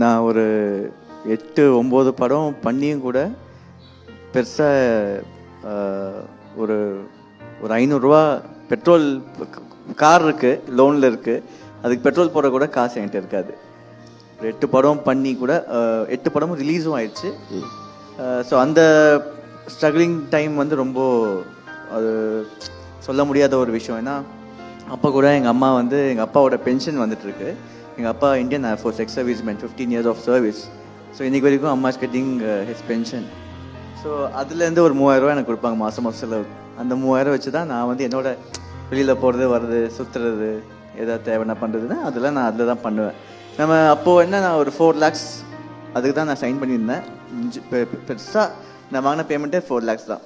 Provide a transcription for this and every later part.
நான் ஒரு எட்டு ஒம்பது படம் பண்ணியும் கூட பெருசாக ஒரு ஒரு ஐநூறுரூவா பெட்ரோல் கார் இருக்குது லோனில் இருக்குது அதுக்கு பெட்ரோல் போட கூட காசு என்கிட்ட இருக்காது. ஒரு எட்டு படம் பண்ணி கூட எட்டு படமும் ரிலீஸும் ஆயிடுச்சு. ஸோ அந்த ஸ்ட்ரகிளிங் டைம் வந்து ரொம்ப அது சொல்ல முடியாத ஒரு விஷயம். ஏன்னா அப்போ கூட எங்கள் அம்மா வந்து எங்கள் அப்பாவோட பென்ஷன் வந்துட்டு இருக்கு. எங்கள் அப்பா Indian Air Force ex service man fifteen years of service so இன்னைக்கு வரைக்கும் அம்மா கெட்டிங் ஹிஸ் பென்ஷன் ஸோ அதுலேருந்து ஒரு மூவாயிரரூவா எனக்கு கொடுப்பாங்க மாதம் மாதம் செலவு. அந்த மூவாயிரம் வச்சு தான் நான் வந்து என்னோட வெளியில் போகிறது வர்றது சுற்றுறது எதாவது தேவைன்னா பண்ணுறதுன்னா அதெல்லாம் நான் அதில் தான் பண்ணுவேன். நம்ம அப்போது என்ன நான் ஒரு ஃபோர் லேக்ஸ் அதுக்கு தான் நான் சைன் பண்ணியிருந்தேன். பெருசாக நான் வாங்கின பேமெண்ட்டே ஃபோர் லேக்ஸ் தான்.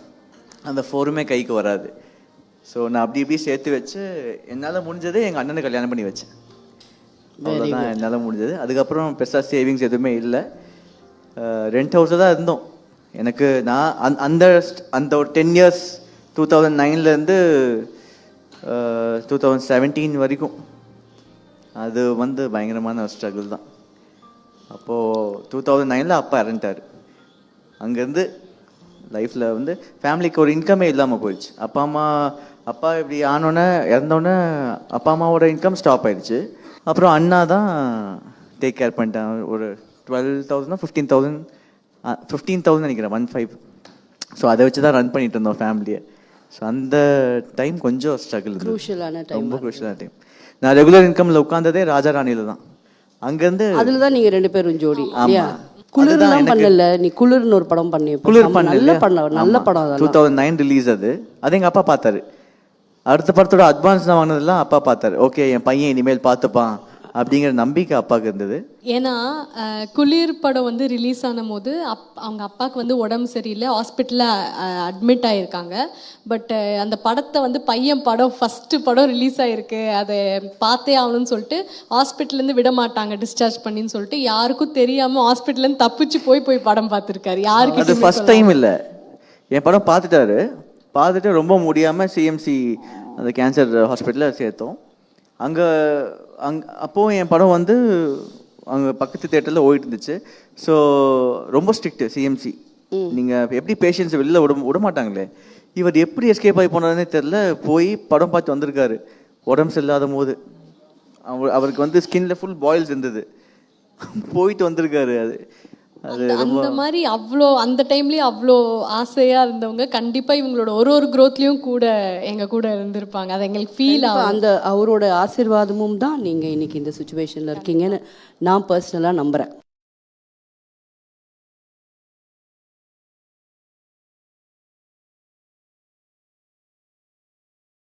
அந்த ஃபோருமே கைக்கு வராது. ஸோ நான் அப்படி இப்படி சேர்த்து வச்சு என்னால் முடிஞ்சதே எங்கள் அண்ணனை கல்யாணம் பண்ணி வச்சேன். அவ்வளோதான் என்னால் முடிஞ்சது. அதுக்கப்புறம் பெருசாக சேவிங்ஸ் எதுவுமே இல்லை. ரெண்ட் ஹவுஸில் தான் இருந்தோம். எனக்கு நான் அந் அந்த அந்த ஒரு டென் இயர்ஸ் டூ தௌசண்ட் நைன்லேருந்து டூ தௌசண்ட் செவன்டீன் வரைக்கும். அது வந்து பயங்கரமான ஒரு ஸ்ட்ரகிள் தான். அப்போது டூ தௌசண்ட் நைனில் அப்பா இறந்துட்டார். அங்கேருந்து லைஃப்பில் வந்து ஃபேமிலிக்கு ஒரு இன்கமே இல்லாமல் போயிடுச்சு. அப்பா அம்மா அப்பா இப்படி ஆனோன்னே இறந்தோன்னே அப்பா அம்மாவோட இன்கம் ஸ்டாப் ஆயிடுச்சு. அப்புறம் அண்ணா தான் டேக் கேர் பண்ணிட்டான் ஒரு twelve thousand fifteen thousand fifteen thousand நினைக்கிறேன் ஒன் ஃபைவ் ஸோ அதை வச்சு தான் ரன் பண்ணிட்டு இருந்தோம் ஃபேமிலியை ஸோ அந்த டைம் கொஞ்சம் ஸ்ட்ரகிள் ரொம்ப குரூஷியலான டைம் நான் ரெகுலர் இன்கமில் உட்காந்ததே ராஜா ராணியில் தான். அங்கேருந்து அதுல தான் நீங்க ரெண்டு பேரும் ஜோடி ஆமா. இல்லையா? அதுதான் குளிர்லாம் பண்ணல. நீ குளிர்னு ஒரு படம் பண்ணி குளிர் பண்ண நல்ல படம் நல்ல படம் டூ தௌசண்ட் நைன் ரிலீஸ் அது. அது எங்கள் அப்பா பார்த்தாரு. அடுத்த படத்தோட அட்வான்ஸ் நான் வாங்கினதெல்லாம் அப்பா பார்த்தாரு. ஓகே என் பையன் இனிமேல் பார்த்துப்பான். அப்படிங்கிற நம்பிக்கை அப்பாவுக்கு இருந்தது. ஏன்னா அஹ், குளிர் படம் வந்து ரிலீஸ் ஆன போது அப் அவங்க அப்பாவுக்கு வந்து உடம்பு சரியில்லை. ஹாஸ்பிட்டலில் அட்மிட் ஆகியிருக்காங்க பட் அந்த படத்தை வந்து பையன் படம் ஃபஸ்ட்டு படம் ரிலீஸ் ஆகிருக்கு அதை பார்த்தே ஆகணும்னு சொல்லிட்டு ஹாஸ்பிட்டல்லேருந்து விட மாட்டாங்க டிஸ்சார்ஜ் பண்ணின்னு சொல்லிட்டு யாருக்கும் தெரியாமல் ஹாஸ்பிட்டல்லேருந்து தப்பிச்சு போய் போய் படம் பார்த்துருக்காரு. அது யாருக்கு ஃபர்ஸ்ட் டைம் இல்லை. என் படம் பார்த்துட்டாரு. பார்த்துட்டு ரொம்ப முடியாமல் சிஎம்சி அந்த கேன்சர் ஹாஸ்பிட்டலில் சேர்த்தோம். அங்கே அங் அப்போது என் படம் வந்து அங்கே பக்கத்து தேட்டரில் ஓடிட்டு இருந்துச்சு. ஸோ ரொம்ப ஸ்ட்ரிக்ட் சிஎம்சி நீங்கள் எப்படி பேஷண்ட்ஸ் வெளில விட விட மாட்டாங்களே? இவர் எப்படி எஸ்கேப் ஆகி போனாருன்னே தெரில போய் படம் பார்த்து வந்திருக்காரு. உடம்பு சரியில்லாத போது. அவர் அவருக்கு வந்து ஸ்கின்ல ஃபுல் பாயில்ஸ் இருந்தது. போயிட்டு வந்திருக்காரு அது. அந்த- மாதிரி அவ்வளோ அந்த டைம்லயே அவ்வளோ ஆசையா இருந்தவங்க கண்டிப்பா இவங்களோட ஒரு ஒரு growthலயும் கூட எங்க கூட இருந்திருப்பாங்க. அது எங்களுக்கு ஃபீல் கண்டிப்பா அந்த அவரோட ஆசீர்வாதமும் தான் நீங்க இன்னைக்கு இந்த சுச்சுவேஷன்ல இருக்கீங்கன்னு நான் பர்சனலா நம்புறேன்.